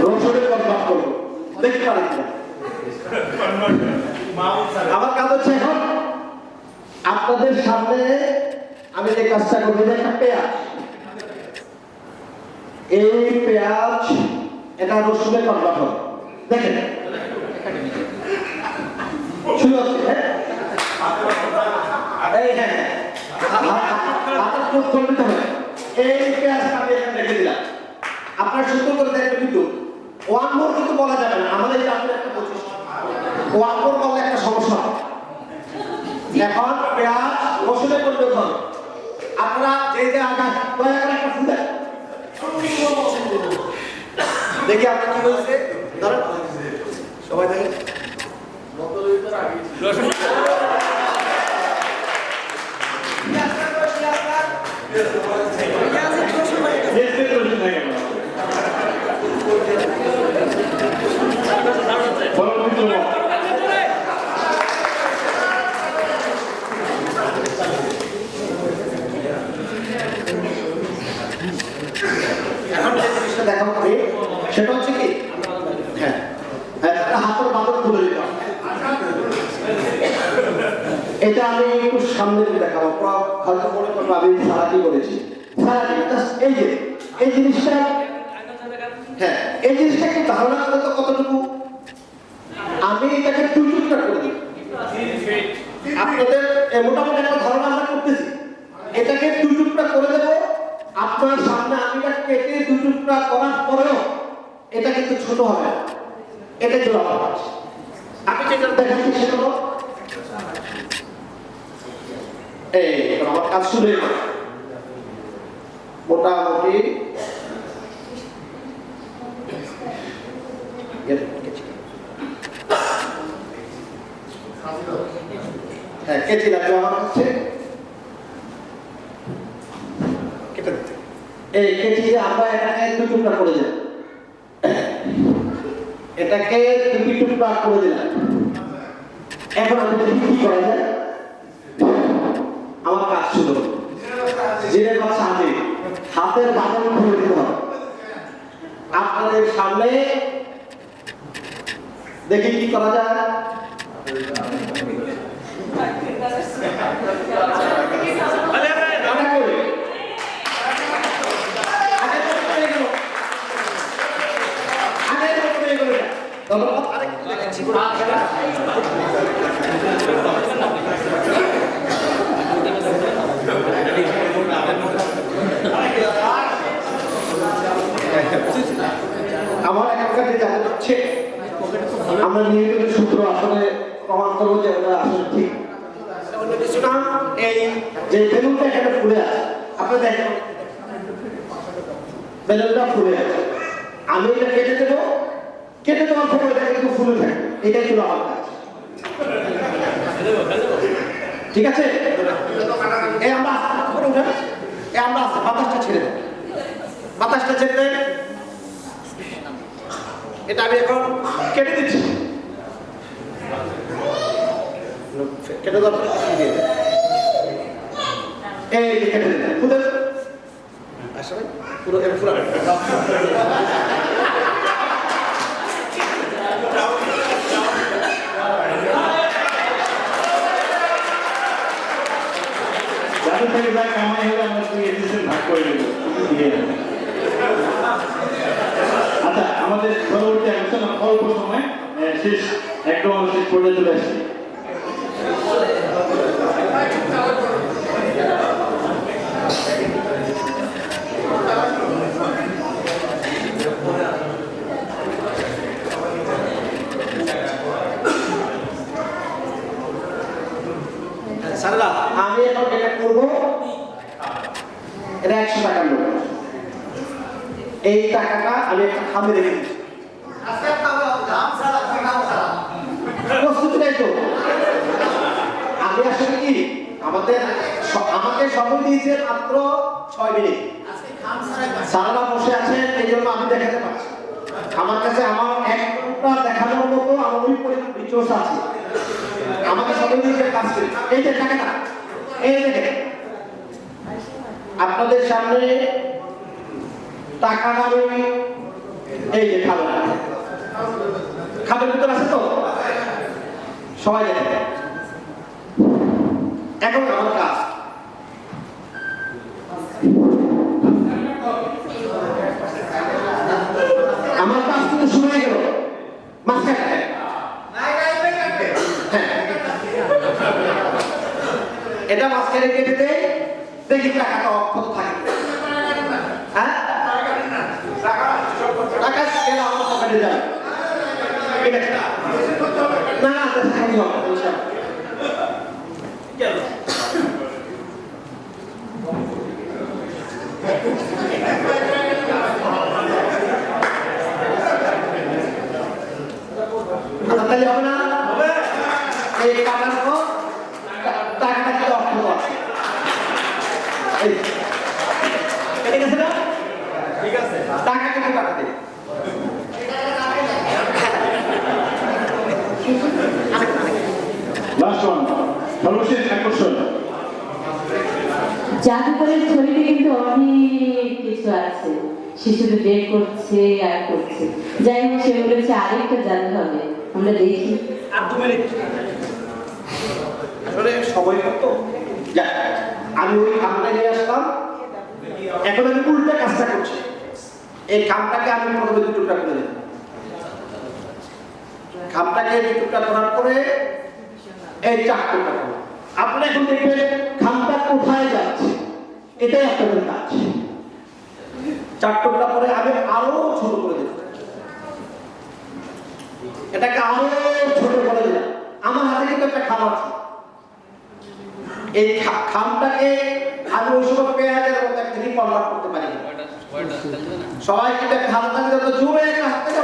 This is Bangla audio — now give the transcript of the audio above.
রসুনের কনভার্ট করব দেখতে পারেন আমার কাজ হচ্ছে এখন আপনাদের সামনে আমি যে কাজটা করব একটা পেঁয়াজ। এই পেঁয়াজ এটা রসুনের কনভার্ট দেখেন। হ্যাঁ? হ্যাঁ হ্যাঁ। হবে। এই পেঁয়াজটা আমি এখানে আপনার সুন্দর করে দেখবেন কিন্তু। ওয়ান কিন্তু বলা যাবে না, আমাদের জাতীয় একটা প্রচেষ্টা ওয়ান মোর একটা সমস্যা। এখন পেঁয়াজ, রসুনের পরিবেশ হবে আপনারা যে যে আঘাত দয়া করে একটা ফুল দেখি আপনার কি বলছে? ধরেন। সবাই দেখেন যে জিনিসটা দেখাবো সেটা হচ্ছে কি? হ্যাঁ। হ্যাঁ, হাতের বাদর তুলে হবে। এটা আমি একটু সামনে দেখাবো। হয়তো মনে করব আমি সারাটি সারাটি এই যে এই জিনিসটা হ্যাঁ এই জিনিসটা একটু ধারণা করে তো কতটুকু? আমি এটাকে টুকটুকটা করে দিই। আপনাদের মোটামুটি একটা ধারণা আমরা করতেছি এটাকে দুই টুকরা করে দেবো আপনার সামনে আমি এটা কেটে দুই টুকরা করার পরেও এটা কিন্তু ছোট হবে। না। এটা ছিল আমার আমি যেটা দেখাচ্ছি সেটা হলো এই, আমার কাজ মোটামুটি। হ্যাঁ এই আমরা এটাকে দুই টুকরা করে দিলাম এটাকে দুই টুকরা করে দিলাম এখন আমি কি করা যায়? আমার কাজ হলো। জিরের বাচ্চা হাতে হাতের বাদন খুলে দিতে হবে। আপনাদের সামনে দেখি কি করা যায়। আগে করি। আগে তো করে গেল। আগে তো করে গেল এটা। আমার এখানকার যে জায়গা হচ্ছে, আমরা নিউটনের সূত্র আসলে প্রমাণ করব যে ওটা আসলে ঠিক। এই যে বেলুনটা এখানে ফুলে আছে, আপনি দেখেন, বেলুনটা ফুলে আছে। আমি এটা কেটে দেবো কেটে দেওয়ার পর এটা কিন্তু ফুলে থাকে এটাই ছিল আমার কাজ। ঠিক আছে? এই আমরা এই আমরা বাতাসটা ছেড়ে দেব বাতাসটা ছেড়ে দেন। এটা আমি এখন কেটে দিচ্ছি। কেটে দিয়ে দেন। এই কেটে দিলাম থেকে যা কামাই হলে আমরা দুই এডিশন ভাগ করে নেব। দিয়ে দেব। আচ্ছা আমাদের পরবর্তী আলোচনা অল্প সময় শেষ। একদম শেষ পর্যায়ে চলে আসছি সারদা আমি এখন এটা করব এটা একশো টাকার নোট এই টাকাটা আমি একটা খামে রেখে দিচ্ছি। প্রস্তুতি নাই তো। আমি আসলে কি আমাদের আমাকে সময় দিয়েছে মাত্র ছয় মিনিট সারারা বসে আছেন এই জন্য আমি দেখাতে পারছি। আমার কাছে আমার এক ঘণ্টা দেখানোর মতো আমার ওই পরিমাণ রিচোর্স আছে। আমাকে সময় দিয়েছে কাজ করি। এই যে টাকাটা এই দেখেন আপনাদের সামনে টাকাটা আমি এই যে খাবার খাবার ভিতর আছে তো? সবাই দেখে। এখন আমার কাজ। আমার কাজ কিন্তু হয়ে গেল। মাঝখানে। হ্যাঁ। এটা মাঝখানে কেটে দেয় দেখি টাকাটা অক্ষত থাকে হ্যাঁ টাকা গেলে আমার পকেটে যাবে ঠিক আছে না না এটা খালি হবে ইনশাআল্লাহ। হাততালি হবে না এই কাটার পর টাকাটা কি অর্থ আছে এই কেটে গেছে না ঠিক আছে টাকা কেটে টাকা দে লাস্ট ওয়ান সর্বশেষ আকর্ষণ জাদুকরের ছবিতে কিন্তু অনেক কিছু আছে। শিশুরা বের করছে আর করছে। যাই হোক সে বলেছে আরেকটা জাদু হবে। আমরা দেখি। কত যাক আমি ওই কামটা নিয়ে আসলাম। এখন আমি উল্টা কাজটা করছি। এই কামটাকে আমি প্রথমে দু টুকরা করে দেব খামটাকে দু টুকরা করার পরে এই করব আপনি এখন দেখবেন খামটা কোথায় যাচ্ছে? এটাই আপনাদের কাজ। চার পরে আমি আরও ছোট করে দেব। এটাকে আরও ছোট করে দিলাম। আমার হাতে কিন্তু একটা খাম আছে। এই খামটাকে আমি ওই সময় পেঁয়াজের মতো একটা কনভার্ট করতে পারি। না। সবাই কিন্তু যত জোরে একটা হাত থাকে